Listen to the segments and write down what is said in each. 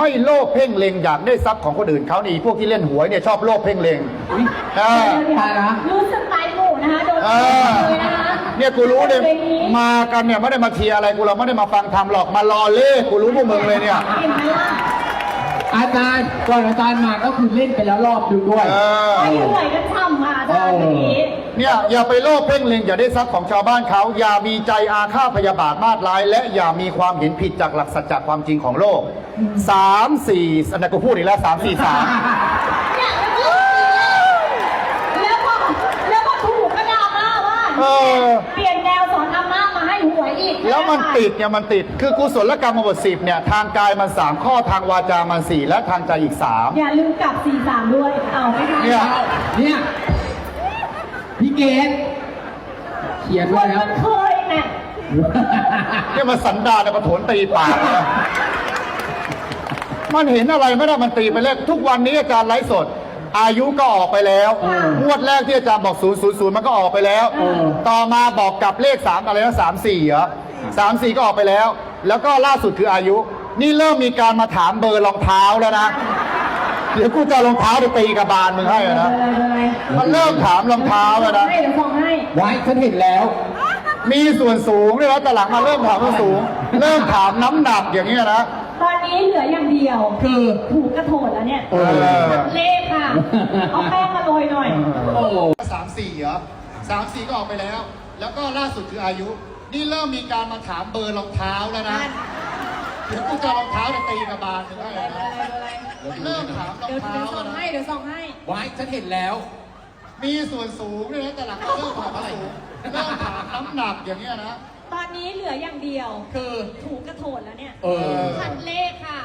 ไม่โลภเพ่งเล็งอยากได้ทรัพย์ของคนอื่นเขานี่พวกที่เล่นหวยเนี่ยชอบโลภเพ่งเล็งอุ๊ยอ่าตายละรู้สึกไตหมู่นะคะโดนเอเตะอเลยนะคะเนี่ยกูรู้เนี่ยพลงนี้มากันเนี่ยไม่ได้มาเชียร์อะไรกูเราไม่ได้มาฟังทำหรอกมารอเล่กูรู้พวกมึงเลยเนี่ยเห็นไหมล่ะอาจารย์ก่อนอาจารย์มาก็คือเล่นไปแล้วรอบหนึงด้วยเออไอ้หวยกันช่ำค่ะอาจารย์เมื่อกี้ เนี่ยอย่าไปโลภเพ่งเล็งอย่าได้ทรัพย์ของชาวบ้านเขา อย่ามีใจอาฆาตพยาบาทมาดร้าย และอย่ามีความเห็นผิดจากหลักสัจจะความจริงของโลกสามสี่อันนั้นกูพูดอีกแล้วสามสี่สามเนี่ยแล้วพอแล้วพอถูกก็ดราม่าว่าเออ เปลี่ยนแนวสอนธรรมะมาให้หวยอีกแล้วมันติดเนี่ยมันติดคือกุศลกรรมบทสิบเนี่ยทางกายมันสามข้อทางวาจามันสี่และทางใจอีกสามอย่าลืมกลับ43ด้วยเอาไหมคะเนี่ยเนี่ย พี่เกดเขียนคไว้นแล้ว มันเคยเนี่ยเนี่ยมันสันดานเนี่ยมาโถนตีปากเนี่ยมันเห็นอะไรไม่ได้มันตีไปแล้วทุกวันนี้อาจารย์ไลฟ์สด อายุก็ออกไปแล้วอืมงวดแรกที่อาจารย์บอก 0 0 0 มันก็ออกไปแล้วอืมต่อมาบอกกลับเลข 3 อะไรนะ3 4เหรอ3 4 ก็ออกไปแล้ว แล้วก็ล่าสุดคืออายุ นี่เริ่มมีการมาถามเบอร์รองเท้าแล้วนะ เดี๋ยวกูจะเอารองเท้าไปตีกระบาลมึงให้อะนะ มันเริ่มถามรองเท้าแล้วนะ ให้เดี๋ยวส่งให้ ไว้ฉันเห็นแล้ว มีส่วนสูงด้วยนะแต่หลังมาเริ่มถามส่วนสูง เริ่มถามน้ำหนักอย่างเงี้ยนะ ตอนนี้เหลืออย่างเดียวคือถูกกระโถนแล้วเนี่ยเออทัดเลขค่ะ เอาแป้งมาโรยหน่อย โอ้สามสี่เหรอสามสี่ก็ออกไปแล้ว แล้วก็ล่าสุดคืออายุ นี่เริ่มมีการมาถามเบอร์รองเท้าแล้วนะ เดี๋ยวกูจะเอารองเท้าเนี่ยตีกระบาลมึงให้อะนะ เริ่มถามรองเดี๋ยวเท้าเดี๋ยวส่แล้วงนะให้ เดี๋ยวส่งให้ไว้ฉันเห็นแล้ว มีส่วนสูงด้วยนะแต่หลังมาเริ่มถามสูงเริ่มถามน้ำหนักอย่างเงี้ยนะ ตอนนี้เหลืออย่างเดียว คือ ถูกกระโถนแล้วเนี่ยเออทัดเลขค่ะ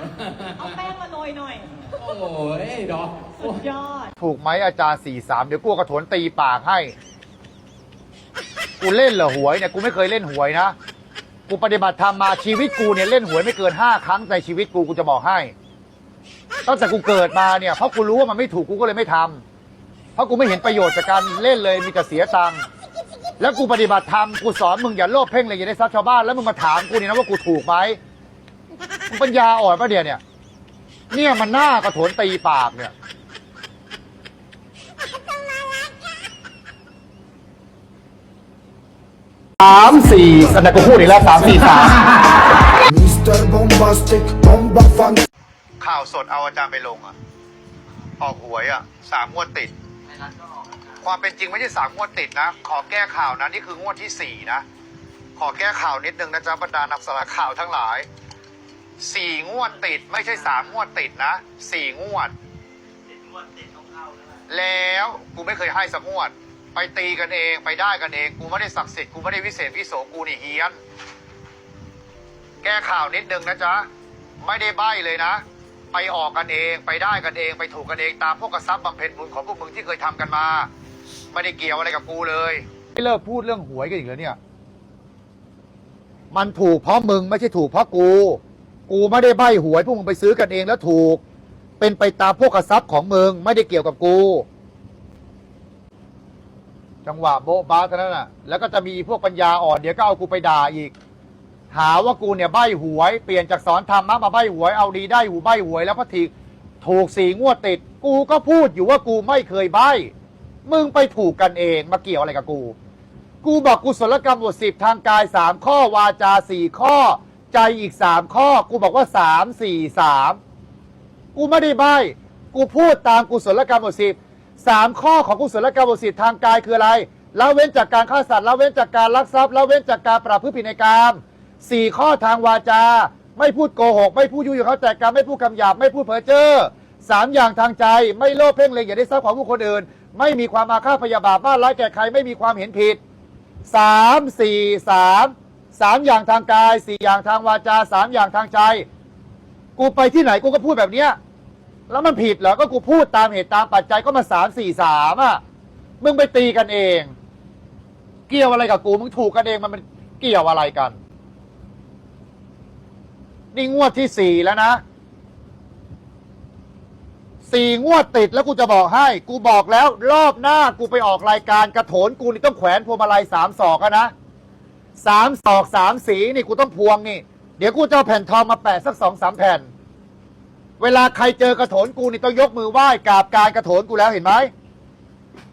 เอาแป้งมาโรยหน่อย โอ้ยเนาะสุดยอด ถูกไหมอาจารย์สี่สามเดี๋ยวกูเอากระโถนตีปากให้ กูเล่นเหรอหวยเนี่ยกูไม่เคยเล่นหวยนะ กูปฏิบัติธรรมมาชีวิตกูเนี่ยเล่นหวยไม่เกินห้าครั้งในชีวิตกูกูจะบอกให้ ตั้งแต่กูเกิดมาเนี่ยเพราะกูรู้ว่ามันไม่ถูกกูก็เลยไม่ทำเพราะกูไม่เห็นประโยชน์จากการเล่นเลยมีแต่เสียตังค์แล้วกูปฏิบัติธรรมกูสอนมึงอย่าโลภเพ่งเลยอย่าได้ทรัพย์ชาวบ้านแล้วมึงมาถามกูนี่นะว่ากูถูกไหมมึงปัญญาอ่อนปะเดียเนี่ย เนี่ยมันหน้ากระโถนตีปากเนี่ย สามสี่อันนั้นกูพูดอีกแล้วสามสี่สาม Mr. Bombastic, bomba fan สดเอาอาจารย์ไปลงอะ ออกหวยอะสามงวดติด ความเป็นจริงไม่ใช่สามงวดติดนะ ขอแก้ข่าวนะนี่คืองวดที่สี่นะ ขอแก้ข่าวนิดนึงนะจ๊ะบรรดานักสารข่าวทั้งหลายสี่งวดติดไม่ใช่สามงวดติดนะสี่งวด แล้วกูไม่เคยให้สักงวด ไปตีกันเองไปได้กันเอง กูไม่ได้ศักดิ์สิทธิ์กูไม่ได้วิเศษวิโสกูนี่เฮียน แก้ข่าวนิดนึงนะจ๊ะ ไม่ได้ใบ้เลยนะ ไปออกกันเองไปได้กันเองไปถูกกันเองตามพวกกระซับบำเพ็ญบุญของพวกมึงที่เคยทำกันมา ไม่ได้เกี่ยวอะไรกับกูเลยไม่เลิกพูดเรื่องหวยกันอีกแล้วเนี่ย มันถูกเพราะมึงไม่ใช่ถูกเพราะกู กูไม่ได้ใบหวยพวกมึงไปซื้อกันเองแล้วถูก เป็นไปตามพวกกระซับของมึงไม่ได้เกี่ยวกับกู จังหวะโบ๊ะบ้าเท่านั้นน่ะ แล้วก็จะมีพวกปัญญาอ่อนเดี๋ยวก็เอากูไปด่าอีก หาว่ากูเนี่ยใบหวยเปลี่ยนจากสอนธรรมะมาใบหวยเอาดีได้หูใบหวยแล้วพอทีถูกสีงวดติด กูก็พูดอยู่ว่ากูไม่เคยใบมึงไปถูกกันเองมาเกี่ยวอะไรกับกู กูบอกกุศลกรรมบทสิบทางกายสามข้อวาจาสี่ข้อ ใจอีกสามข้อ กูบอกว่าสามสี่สามกูไม่ได้ใบกูพูดตามกุศลกรรมบทสิบสามข้อของกุศลกรรมบทสิบทางกายคืออะไรละเว้นจากการฆ่าสัตว์ละเว้นจากการลักทรัพย์ละเว้นจากการประพฤติผิดในกรรม สี่ข้อทางวาจา ไม่พูดโกหก ไม่พูดยุยงเขาแต่กรรมไม่พูดคำหยาบไม่พูดเพ้อเจ้อสามอย่างทางใจ ไม่โลภเพ่งเล็งอย่าได้ทรัพย์ของผู้คนอื่น ไม่มีความอาฆาตพยาบาทมาร้ายแก่ใครไม่มีความเห็นผิดสามสี่สามสามอย่างทางกายสี่อย่างทางวาจาสามอย่างทางใจ กูไปที่ไหนกูก็พูดแบบเนี้ยแล้วมันผิดเหรอก็กูพูดตามเหตุตามปัจจัยก็มาสามสี่สามอะมึงไปตีกันเอง เกี่ยวอะไรกับกูมึงถูกกันเองมันมันเกี่ยวอะไรกัน นี่งวดที่สี่แล้วนะสี่งวดติดแล้วกูจะบอกให้ กูบอกแล้ว รอบหน้ากูไปออกรายการกระโถนกูนี่ต้องแขวนพวงมาลัยสามศอกอะนะสามศอกสามสีนี่กูต้องพวงนี่ เดี๋ยวกูจะเอาแผ่นทองมาแปะสักสองสามแผ่น เวลาใครเจอกระโถนกูนี่ต้องยกมือไหว้กราบการกระโถนกูแล้วเห็นไหม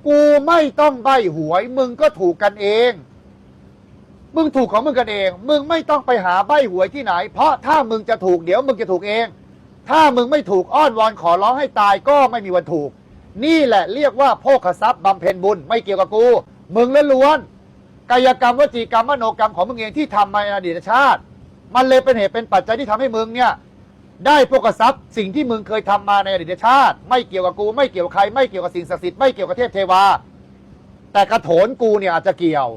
กูไม่ต้องใบหวยมึงก็ถูกกันเอง มึงถูกของมึงกันเอง มึงไม่ต้องไปหาใบหวยที่ไหน เพราะถ้ามึงจะถูกเดี๋ยวมึงจะถูกเอง ถ้ามึงไม่ถูกอ้อนวอนขอร้องให้ตายก็ไม่มีวันถูก นี่แหละเรียกว่าโภคทรัพย์บำเพ็ญบุญไม่เกี่ยวกับกู มึงล้วนกายกรรมวจีกรรมมโนกรรมของมึงเองที่ทำมาในอดีตชาติ มันเลยเป็นเหตุเป็นปัจจัยที่ทำให้มึงเนี่ยได้โภคทรัพย์สิ่งที่มึงเคยทำมาในอดีตชาติ ไม่เกี่ยวกับกูไม่เกี่ยวกับใครไม่เกี่ยวกับสิ่งศักดิ์สิทธิ์ไม่เกี่ยวกับเทพเทวา แต่กระโถนกูเนี่ยอาจจะเกี่ยว